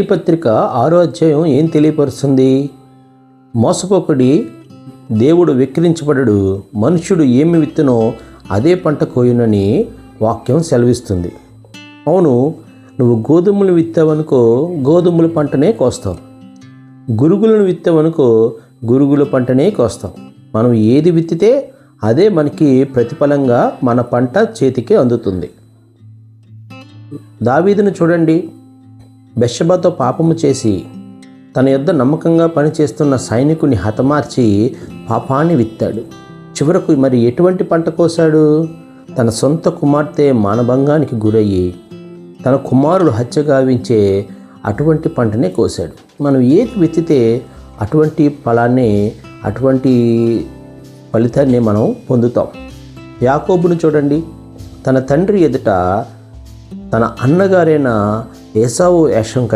ఈ పత్రిక ఆరో అధ్యాయం ఏం తెలియపరుస్తుంది? మోసపోకడి దేవుడు విక్రించబడడు మనుష్యుడు ఏమి విత్తనో అదే పంట కోయునని వాక్యం సెలవిస్తుంది. అవును నువ్వు గోధుమలు విత్తావనుకో గోధుమల పంటనే కోస్తావు. గురుగులను విత్తావనుకో గురుగుల పంటనే కోస్తాం మనం ఏది విత్తితే అదే మనకి ప్రతిఫలంగా మన పంట చేతికి అందుతుంది. దావీదును చూడండి. బెషబాతో పాపము చేసి తన యొద్ద నమ్మకంగా పనిచేస్తున్న సైనికుని హతమార్చి పాపాన్ని విత్తాడు. చివరకు మరి ఎటువంటి పంట కోసాడు తన సొంత కుమార్తె మానభంగానికి గురయ్యి తన కుమారుడు హత్య గావించే అటువంటి పంటనే కోసాడు మనం ఏది విత్తితే అటువంటి ఫలాన్ని అటువంటి ఫలితాన్ని మనం పొందుతాం. యాకోబును చూడండి. తన తండ్రి ఎదుట తన అన్నగారైన ऐसा वो एक्शन